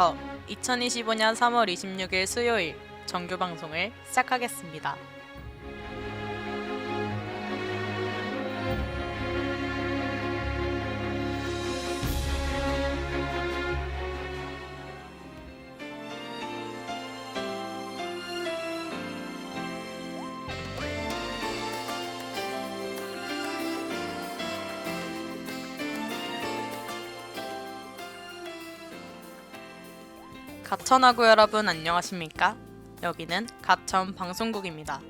지금부터 2025년 3월 26일 수요일 정규 방송을 시작하겠습니다. 가천하구 여러분 안녕하십니까? 여기는 가천 방송국입니다.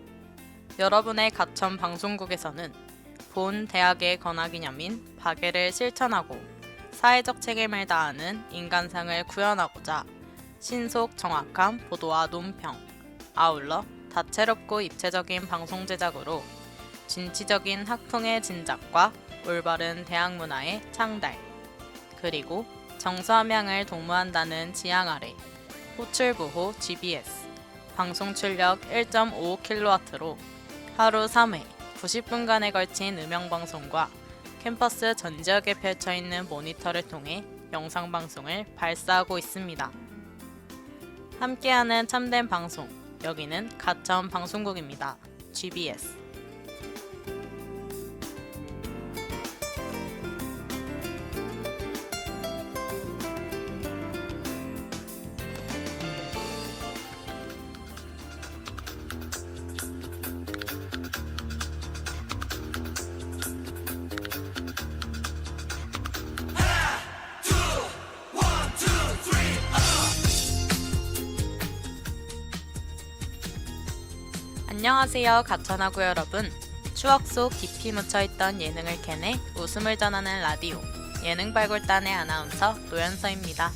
여러분의 가천 방송국에서는 본 대학의 건화기념인 박애를 실천하고 사회적 책임을 다하는 인간상을 구현하고자 신속 정확한 보도와 논평, 아울러 다채롭고 입체적인 방송 제작으로 진취적인 학풍의 진작과 올바른 대학 문화의 창달, 그리고 정서함양을 동무한다는 지향 아래 호출부호 GBS 방송 출력 1.5kW로 하루 3회 90분간에 걸친 음영방송과 캠퍼스 전 지역에 펼쳐 있는 모니터를 통해 영상 방송을 발사하고 있습니다. 함께하는 참된 방송 여기는 가천 방송국입니다. GBS 안녕하세요 가천하구 여러분. 추억 속 깊이 묻혀있던 예능을 캐내 웃음을 전하는 라디오 예능 발굴단의 아나운서 노현서입니다.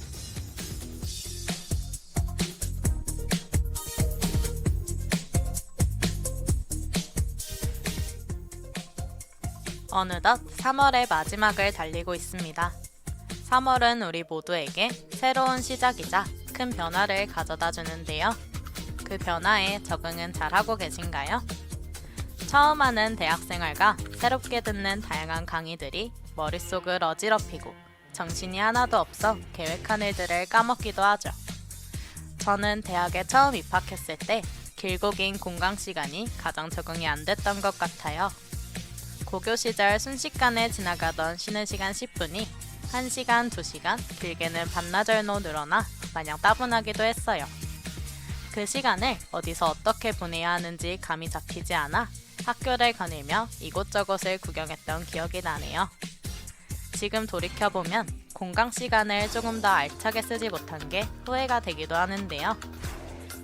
어느덧 3월의 마지막을 달리고 있습니다. 3월은 우리 모두에게 새로운 시작이자 큰 변화를 가져다 주는데요 그 변화에 적응은 잘하고 계신가요? 처음 하는 대학생활과 새롭게 듣는 다양한 강의들이 머릿속을 어지럽히고 정신이 하나도 없어 계획한 일들을 까먹기도 하죠. 저는 대학에 처음 입학했을 때 길고 긴 공강 시간이 가장 적응이 안 됐던 것 같아요. 고교 시절 순식간에 지나가던 쉬는 시간 10분이 1시간, 2시간, 길게는 반나절로 늘어나 마냥 따분하기도 했어요. 그 시간을 어디서 어떻게 보내야 하는지 감이 잡히지 않아 학교를 거닐며 이곳저곳을 구경했던 기억이 나네요. 지금 돌이켜보면 공강 시간을 조금 더 알차게 쓰지 못한 게 후회가 되기도 하는데요.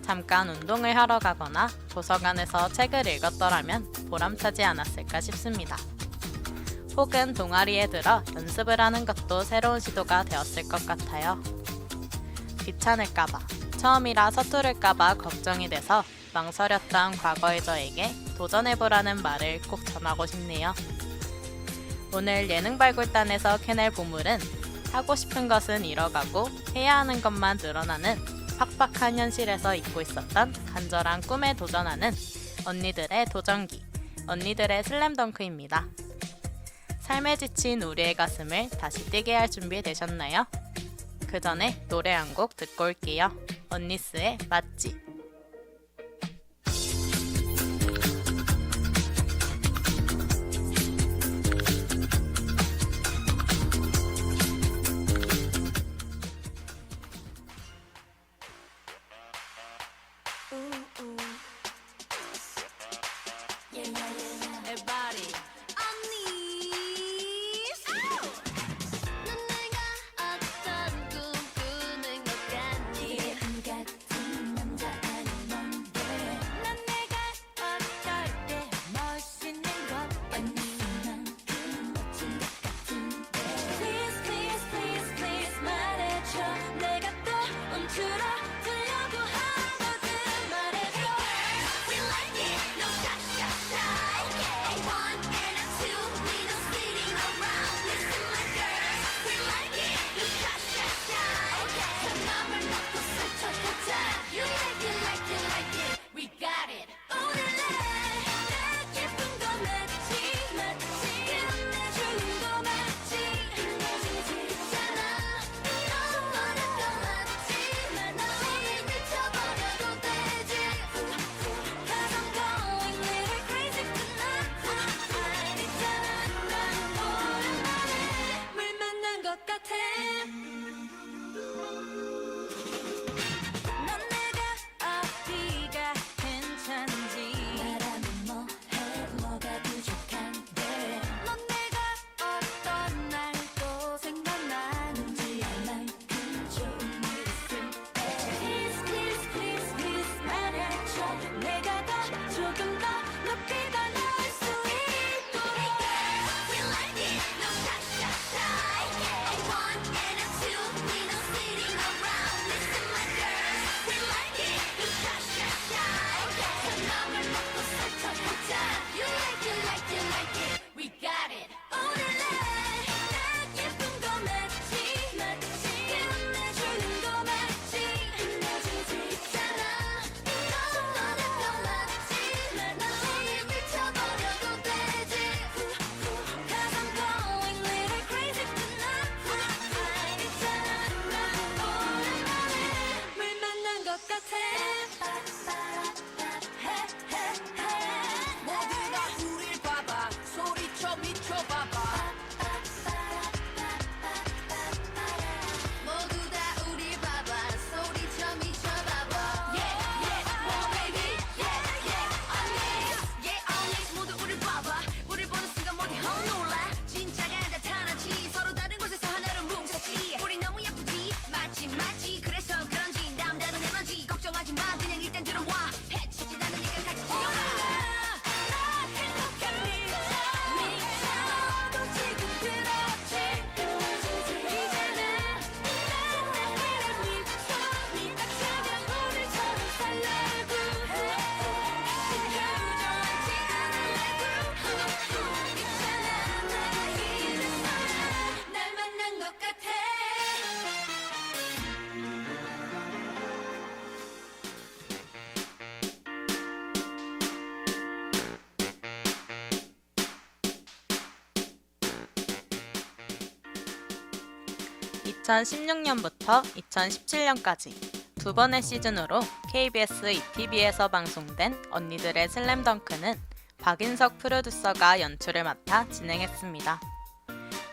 잠깐 운동을 하러 가거나 도서관에서 책을 읽었더라면 보람차지 않았을까 싶습니다. 혹은 동아리에 들어 연습을 하는 것도 새로운 시도가 되었을 것 같아요. 귀찮을까봐 처음이라 서투를까봐 걱정이 돼서 망설였던 과거의 저에게 도전해보라는 말을 꼭 전하고 싶네요. 오늘 예능 발굴단에서 캐낼 보물은 하고 싶은 것은 잃어가고 해야 하는 것만 늘어나는 팍팍한 현실에서 잊고 있었던 간절한 꿈에 도전하는 언니들의 도전기, 언니들의 슬램덩크입니다. 삶에 지친 우리의 가슴을 다시 뛰게 할 준비 되셨나요? 그 전에 노래 한 곡 듣고 올게요. 언니스의 맛집. 2016년부터 2017년까지 두 번의 시즌으로 KBS ETV에서 방송된 언니들의 슬램덩크는 박인석 프로듀서가 연출을 맡아 진행했습니다.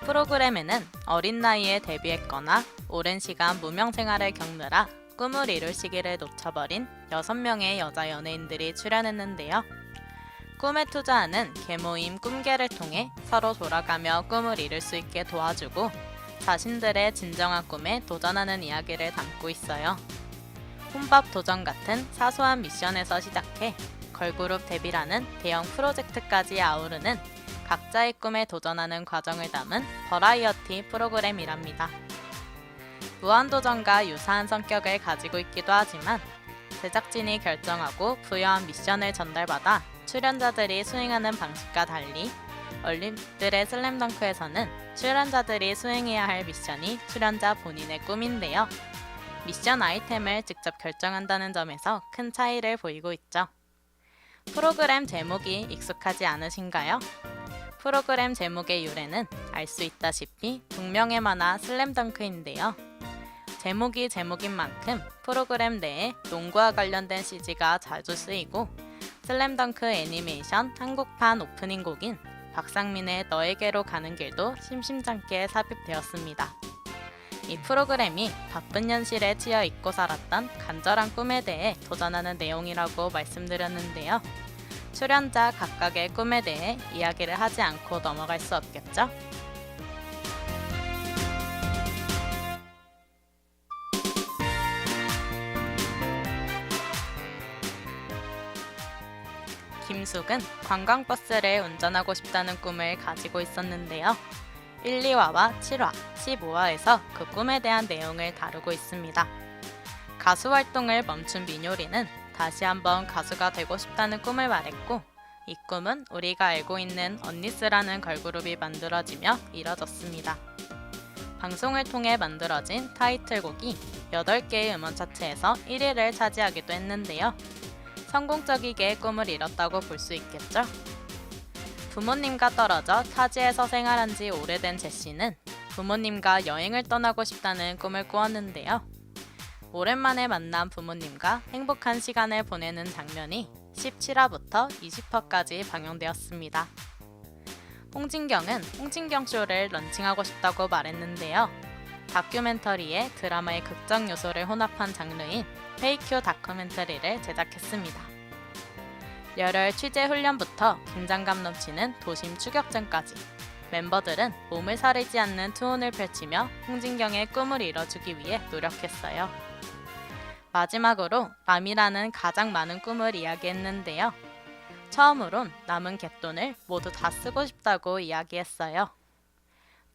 프로그램에는 어린 나이에 데뷔했거나 오랜 시간 무명 생활을 겪느라 꿈을 이룰 시기를 놓쳐버린 6명의 여자 연예인들이 출연했는데요. 꿈에 투자하는 개모임 꿈계를 통해 서로 돌아가며 꿈을 이룰 수 있게 도와주고 자신들의 진정한 꿈에 도전하는 이야기를 담고 있어요. 혼밥 도전 같은 사소한 미션에서 시작해 걸그룹 데뷔라는 대형 프로젝트까지 아우르는 각자의 꿈에 도전하는 과정을 담은 버라이어티 프로그램이랍니다. 무한도전과 유사한 성격을 가지고 있기도 하지만 제작진이 결정하고 부여한 미션을 전달받아 출연자들이 수행하는 방식과 달리 얼림들의 슬램덩크에서는 출연자들이 수행해야 할 미션이 출연자 본인의 꿈인데요. 미션 아이템을 직접 결정한다는 점에서 큰 차이를 보이고 있죠. 프로그램 제목이 익숙하지 않으신가요? 프로그램 제목의 유래는 알 수 있다시피 동명의 만화 슬램덩크인데요. 제목이 제목인 만큼 프로그램 내에 농구와 관련된 CG가 자주 쓰이고 슬램덩크 애니메이션 한국판 오프닝 곡인 박상민의 너에게로 가는 길도 심심찮게 삽입되었습니다. 이 프로그램이 바쁜 현실에 치여 잊고 살았던 간절한 꿈에 대해 도전하는 내용이라고 말씀드렸는데요. 출연자 각각의 꿈에 대해 이야기를 하지 않고 넘어갈 수 없겠죠? 김숙은 관광버스를 운전하고 싶다는 꿈을 가지고 있었는데요. 1, 2화와 7화, 15화에서 그 꿈에 대한 내용을 다루고 있습니다. 가수 활동을 멈춘 민효리는 다시 한번 가수가 되고 싶다는 꿈을 말했고 이 꿈은 우리가 알고 있는 언니스라는 걸그룹이 만들어지며 이뤄졌습니다. 방송을 통해 만들어진 타이틀곡이 8개의 음원 차트에서 1위를 차지하기도 했는데요. 성공적이게 꿈을 이뤘다고 볼 수 있겠죠? 부모님과 떨어져 타지에서 생활한 지 오래된 제시는 부모님과 여행을 떠나고 싶다는 꿈을 꾸었는데요. 오랜만에 만난 부모님과 행복한 시간을 보내는 장면이 17화부터 20화까지 방영되었습니다. 홍진경은 홍진경 쇼를 런칭하고 싶다고 말했는데요. 다큐멘터리에 드라마의 극적 요소를 혼합한 장르인 페이큐 다큐멘터리를 제작했습니다. 열혈 취재 훈련부터 긴장감 넘치는 도심 추격전까지 멤버들은 몸을 사리지 않는 투혼을 펼치며 홍진경의 꿈을 이뤄주기 위해 노력했어요. 마지막으로 남이라는 가장 많은 꿈을 이야기했는데요. 처음으론 남은 갯돈을 모두 다 쓰고 싶다고 이야기했어요.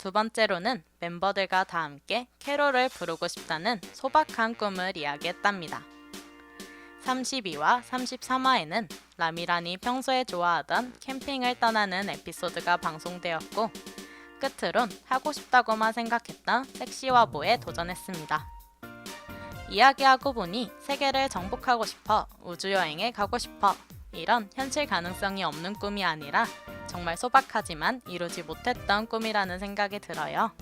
두 번째로는 멤버들과 다 함께 캐롤을 부르고 싶다는 소박한 꿈을 이야기했답니다. 32화, 33화에는 라미란이 평소에 좋아하던 캠핑을 떠나는 에피소드가 방송되었고 끝으론 하고 싶다고만 생각했던 섹시화보에 도전했습니다. 이야기하고 보니 세계를 정복하고 싶어 우주여행에 가고 싶어 이런 현실 가능성이 없는 꿈이 아니라 정말 소박하지만 이루지 못했던 꿈이라는 생각이 들어요.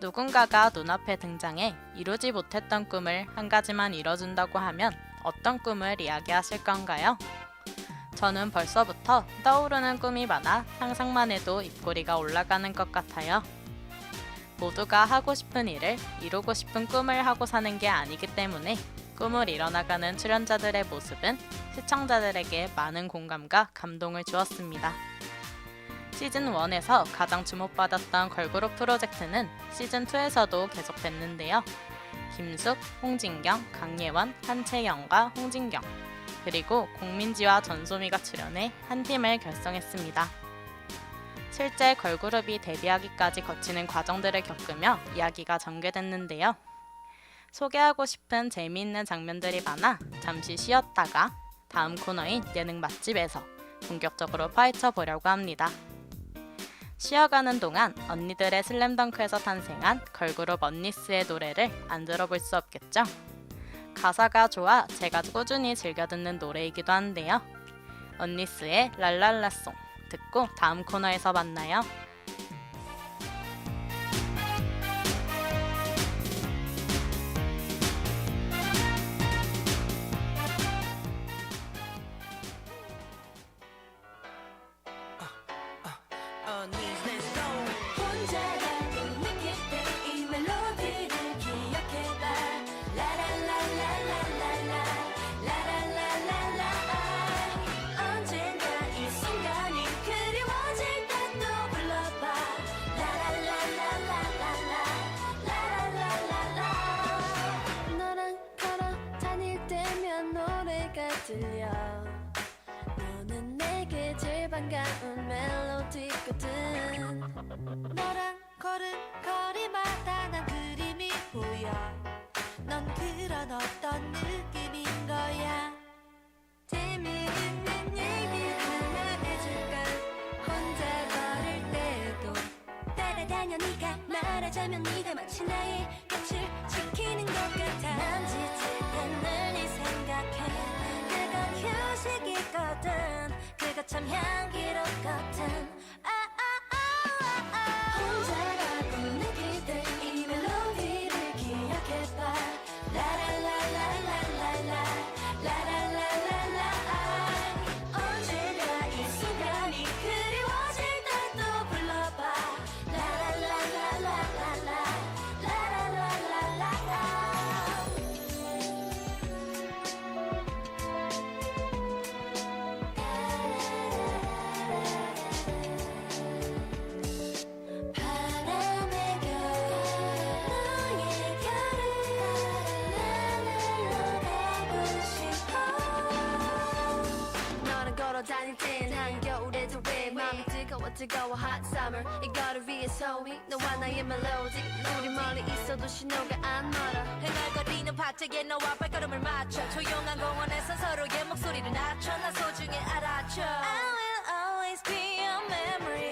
누군가가 눈앞에 등장해 이루지 못했던 꿈을 한 가지만 이뤄준다고 하면 어떤 꿈을 이야기하실 건가요? 저는 벌써부터 떠오르는 꿈이 많아 상상만 해도 입꼬리가 올라가는 것 같아요. 모두가 하고 싶은 일을 이루고 싶은 꿈을 하고 사는 게 아니기 때문에 꿈을 이뤄나가는 출연자들의 모습은 시청자들에게 많은 공감과 감동을 주었습니다. 시즌 1에서 가장 주목받았던 걸그룹 프로젝트는 시즌 2에서도 계속됐는데요. 김숙, 홍진경, 강예원, 한채영과 홍진경, 그리고 공민지와 전소미가 출연해 한 팀을 결성했습니다. 실제 걸그룹이 데뷔하기까지 거치는 과정들을 겪으며 이야기가 전개됐는데요. 소개하고 싶은 재미있는 장면들이 많아 잠시 쉬었다가 다음 코너인 예능 맛집에서 본격적으로 파헤쳐 보려고 합니다. 쉬어가는 동안 언니들의 슬램덩크에서 탄생한 걸그룹 언니스의 노래를 안 들어볼 수 없겠죠? 가사가 좋아 제가 꾸준히 즐겨 듣는 노래이기도 한데요. 언니스의 랄랄라송 듣고 다음 코너에서 만나요. 말하자면 네가 마치 나의 곁을 지키는 것 같아. 난 지칠 때늘네 생각해. 그건 휴식이거든 그거 참 향기롭거든 다닐 땐 한겨울에도 왜 마음이 뜨거워 뜨거워 hot summer. 이거를 위해 소위 너와 나의 멜로디 우리 멀리 있어도 신호가 안 멀어. 흥얼거리는 밭에 너와 발걸음을 맞춰. 조용한 공원에서 서로의 목소리를 낮춰. 나 소중히 알아줘. I will always be your memory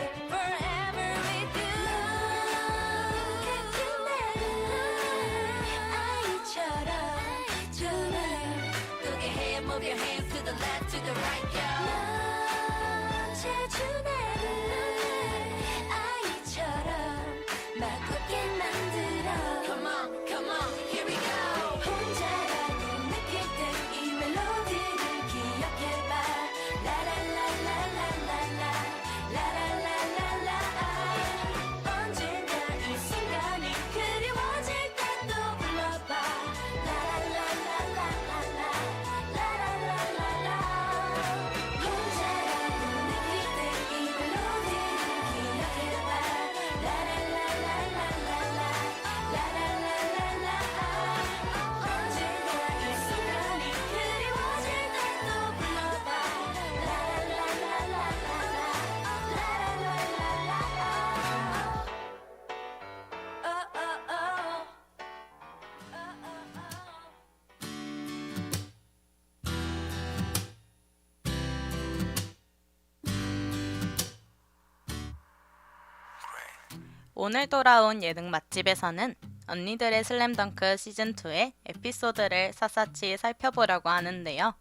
오늘 돌아온 예능 맛집에서는 언니들의 슬램덩크 시즌2의 에피소드를 샅샅이 살펴보려고 하는데요.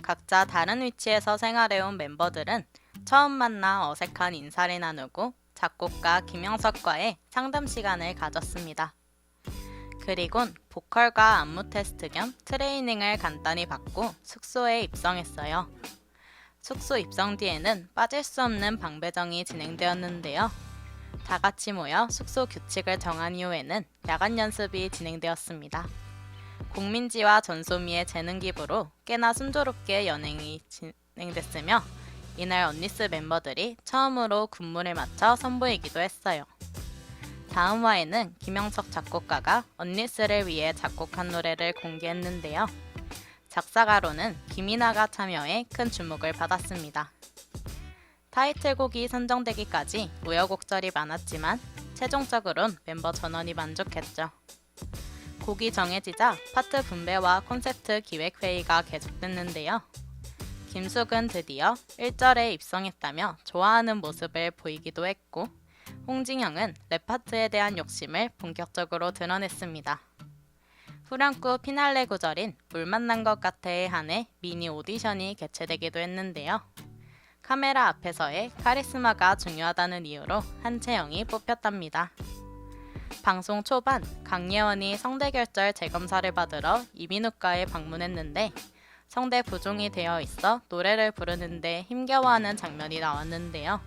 각자 다른 위치에서 생활해온 멤버들은 처음 만나 어색한 인사를 나누고 작곡가 김영석과의 상담 시간을 가졌습니다. 그리곤 보컬과 안무 테스트 겸 트레이닝을 간단히 받고 숙소에 입성했어요. 숙소 입성 뒤에는 빠질 수 없는 방배정이 진행되었는데요. 다 같이 모여 숙소 규칙을 정한 이후에는 야간 연습이 진행되었습니다. 공민지와 전소미의 재능 기부로 꽤나 순조롭게 연행이 진행됐으며 이날 언니스 멤버들이 처음으로 군무를 맞춰 선보이기도 했어요. 다음 화에는 김영석 작곡가가 언니스를 위해 작곡한 노래를 공개했는데요. 작사가로는 김이나가 참여해 큰 주목을 받았습니다. 타이틀곡이 선정되기까지 우여곡절이 많았지만 최종적으론 멤버 전원이 만족했죠. 곡이 정해지자 파트 분배와 콘셉트 기획 회의가 계속됐는데요. 김숙은 드디어 1절에 입성했다며 좋아하는 모습을 보이기도 했고 홍진영은 랩 파트에 대한 욕심을 본격적으로 드러냈습니다. 후렴구 피날레 구절인 물 만난 것 같아에 한해 미니 오디션이 개최되기도 했는데요. 카메라 앞에서의 카리스마가 중요하다는 이유로 한채영이 뽑혔답니다. 방송 초반 강예원이 성대결절 재검사를 받으러 이비인후과에 방문했는데 성대 부종이 되어 있어 노래를 부르는데 힘겨워하는 장면이 나왔는데요.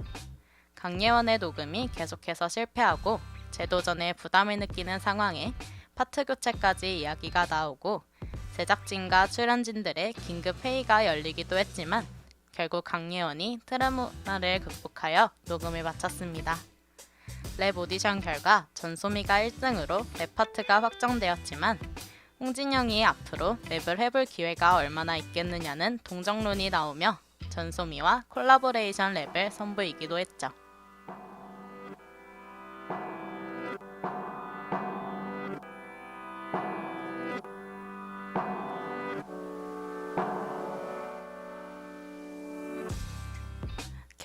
강예원의 녹음이 계속해서 실패하고 재도전에 부담을 느끼는 상황에 파트 교체까지 이야기가 나오고 제작진과 출연진들의 긴급 회의가 열리기도 했지만 결국 강예원이 트라우마를 극복하여 녹음을 마쳤습니다. 랩 오디션 결과 전소미가 1등으로 랩 파트가 확정되었지만 홍진영이 앞으로 랩을 해볼 기회가 얼마나 있겠느냐는 동정론이 나오며 전소미와 콜라보레이션 랩을 선보이기도 했죠.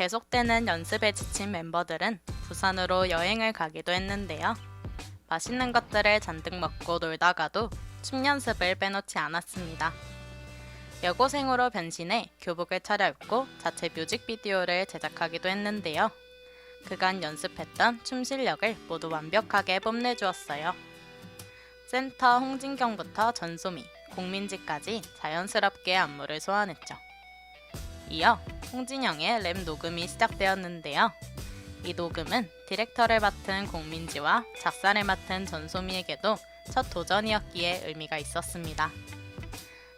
계속되는 연습에 지친 멤버들은 부산으로 여행을 가기도 했는데요. 맛있는 것들을 잔뜩 먹고 놀다가도 춤 연습을 빼놓지 않았습니다. 여고생으로 변신해 교복을 차려입고 자체 뮤직비디오를 제작하기도 했는데요. 그간 연습했던 춤 실력을 모두 완벽하게 뽐내주었어요. 센터 홍진경부터 전소미, 공민지까지 자연스럽게 안무를 소환했죠. 이어 홍진영의 랩 녹음이 시작되었는데요. 이 녹음은 디렉터를 맡은 공민지와 작사를 맡은 전소미에게도 첫 도전이었기에 의미가 있었습니다.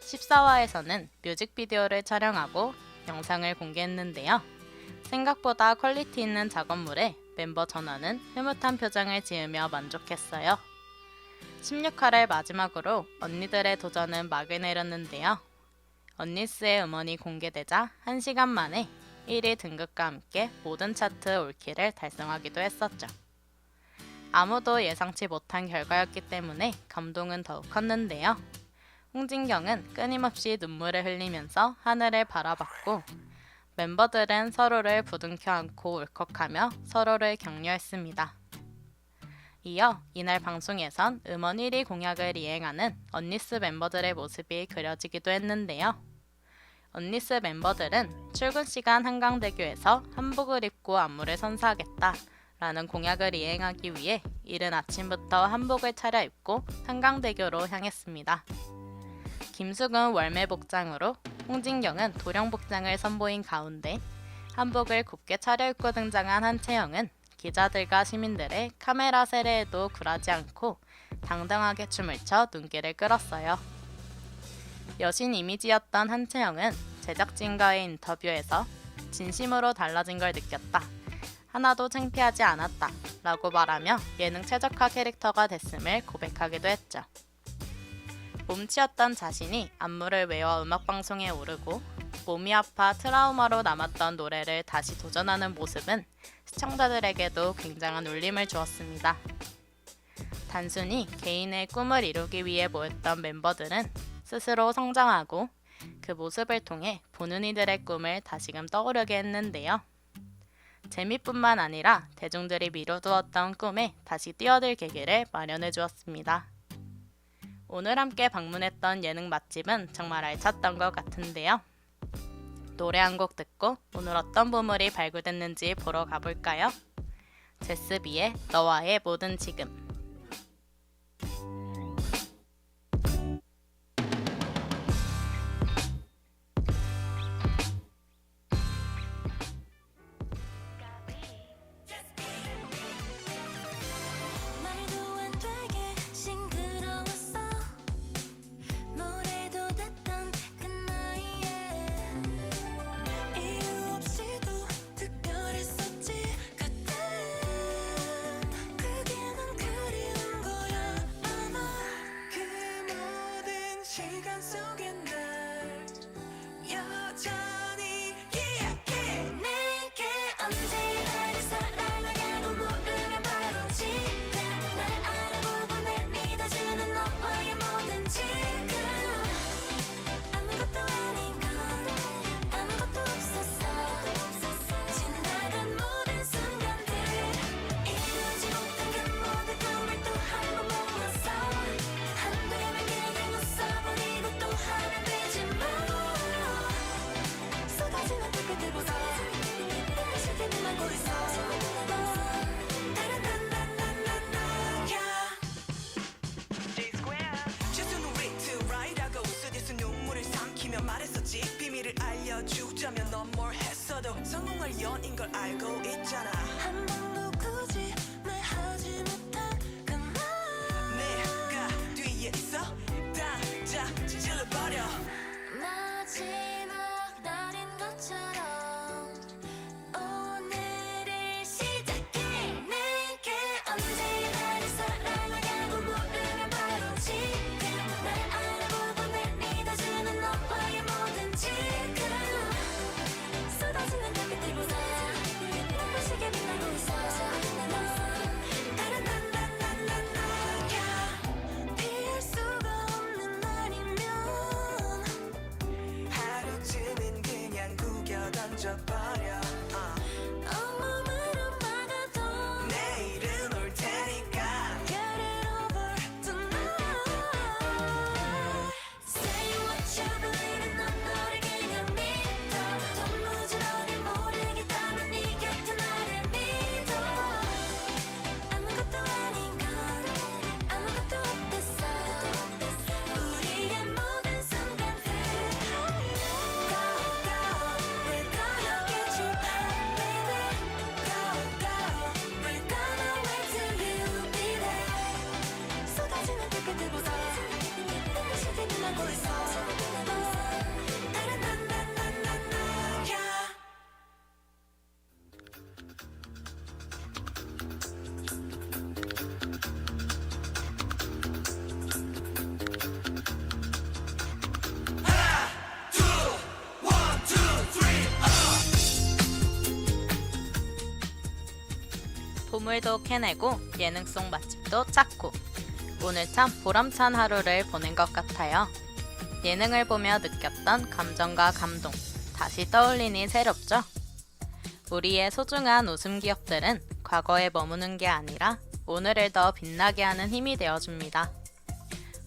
14화에서는 뮤직비디오를 촬영하고 영상을 공개했는데요. 생각보다 퀄리티 있는 작업물에 멤버 전원은 흐뭇한 표정을 지으며 만족했어요. 16화를 마지막으로 언니들의 도전은 막을 내렸는데요. 언니스의 음원이 공개되자 1시간 만에 1위 등급과 함께 모든 차트 올킬을 달성하기도 했었죠. 아무도 예상치 못한 결과였기 때문에 감동은 더욱 컸는데요. 홍진경은 끊임없이 눈물을 흘리면서 하늘을 바라봤고 멤버들은 서로를 부둥켜 안고 울컥하며 서로를 격려했습니다. 이어 이날 방송에선 음원 1위 공약을 이행하는 언니스 멤버들의 모습이 그려지기도 했는데요. 언니스 멤버들은 출근 시간 한강대교에서 한복을 입고 안무를 선사하겠다 라는 공약을 이행하기 위해 이른 아침부터 한복을 차려입고 한강대교로 향했습니다. 김숙은 월매 복장으로 홍진경은 도령 복장을 선보인 가운데 한복을 곱게 차려입고 등장한 한채영은 기자들과 시민들의 카메라 세례에도 굴하지 않고 당당하게 춤을 춰 눈길을 끌었어요. 여신 이미지였던 한채영은 제작진과의 인터뷰에서 진심으로 달라진 걸 느꼈다. 하나도 창피하지 않았다. 라고 말하며 예능 최적화 캐릭터가 됐음을 고백하기도 했죠. 몸치였던 자신이 안무를 외워 음악방송에 오르고 몸이 아파 트라우마로 남았던 노래를 다시 도전하는 모습은 시청자들에게도 굉장한 울림을 주었습니다. 단순히 개인의 꿈을 이루기 위해 모였던 멤버들은 스스로 성장하고 그 모습을 통해 보는 이들의 꿈을 다시금 떠오르게 했는데요. 재미뿐만 아니라 대중들이 미뤄두었던 꿈에 다시 뛰어들 계기를 마련해 주었습니다. 오늘 함께 방문했던 예능 맛집은 정말 알찼던 것 같은데요. 노래 한 곡 듣고 오늘 어떤 보물이 발굴됐는지 보러 가볼까요? 제스비의 너와의 모든 지금 연인 걸 알고 보물도 캐내고 예능송 맛집도 찾고 오늘 참 보람찬 하루를 보낸 것 같아요. 예능을 보며 느꼈던 감정과 감동 다시 떠올리니 새롭죠? 우리의 소중한 웃음 기억들은 과거에 머무는 게 아니라 오늘을 더 빛나게 하는 힘이 되어줍니다.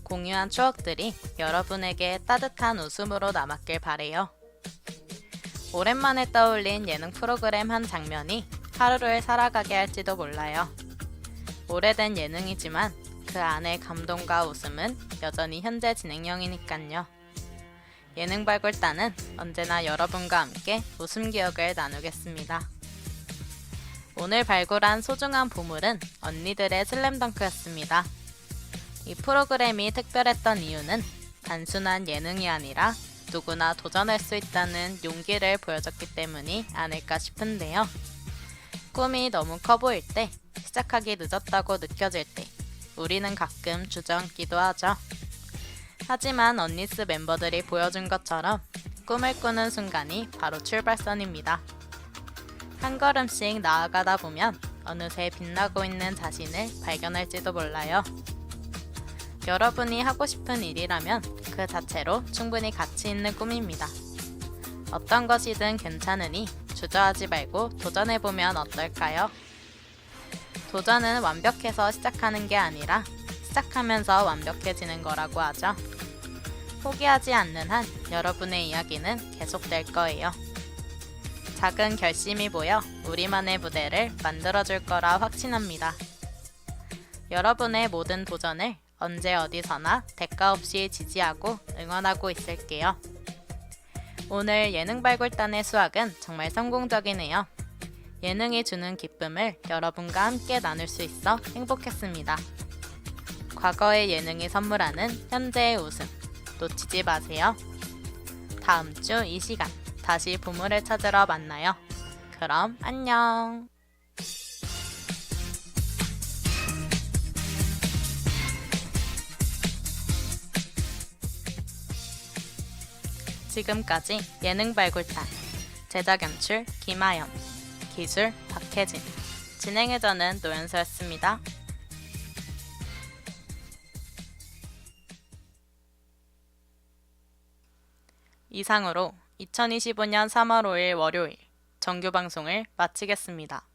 공유한 추억들이 여러분에게 따뜻한 웃음으로 남았길 바래요. 오랜만에 떠올린 예능 프로그램 한 장면이 하루를 살아가게 할지도 몰라요. 오래된 예능이지만 그 안의 감동과 웃음은 여전히 현재 진행형이니깐요. 예능 발굴단은 언제나 여러분과 함께 웃음 기억을 나누겠습니다. 오늘 발굴한 소중한 보물은 언니들의 슬램덩크였습니다. 이 프로그램이 특별했던 이유는 단순한 예능이 아니라 누구나 도전할 수 있다는 용기를 보여줬기 때문이 아닐까 싶은데요. 꿈이 너무 커 보일 때, 시작하기 늦었다고 느껴질 때, 우리는 가끔 주저앉기도 하죠. 하지만 언니스 멤버들이 보여준 것처럼 꿈을 꾸는 순간이 바로 출발선입니다. 한 걸음씩 나아가다 보면 어느새 빛나고 있는 자신을 발견할지도 몰라요. 여러분이 하고 싶은 일이라면 그 자체로 충분히 가치 있는 꿈입니다. 어떤 것이든 괜찮으니 주저하지 말고 도전해보면 어떨까요? 도전은 완벽해서 시작하는 게 아니라 시작하면서 완벽해지는 거라고 하죠. 포기하지 않는 한 여러분의 이야기는 계속될 거예요. 작은 결심이 보여 우리만의 무대를 만들어줄 거라 확신합니다. 여러분의 모든 도전을 언제 어디서나 대가 없이 지지하고 응원하고 있을게요. 오늘 예능 발굴단의 수학은 정말 성공적이네요. 예능이 주는 기쁨을 여러분과 함께 나눌 수 있어 행복했습니다. 과거의 예능이 선물하는 현재의 웃음 놓치지 마세요. 다음 주 이 시간 다시 보물을 찾으러 만나요. 그럼 안녕. 지금까지 예능 발굴단 제작 연출 김아연 기술 박혜진 진행의 저는 노연서였습니다. 이상으로 2025년 3월 5일 월요일 정규 방송을 마치겠습니다.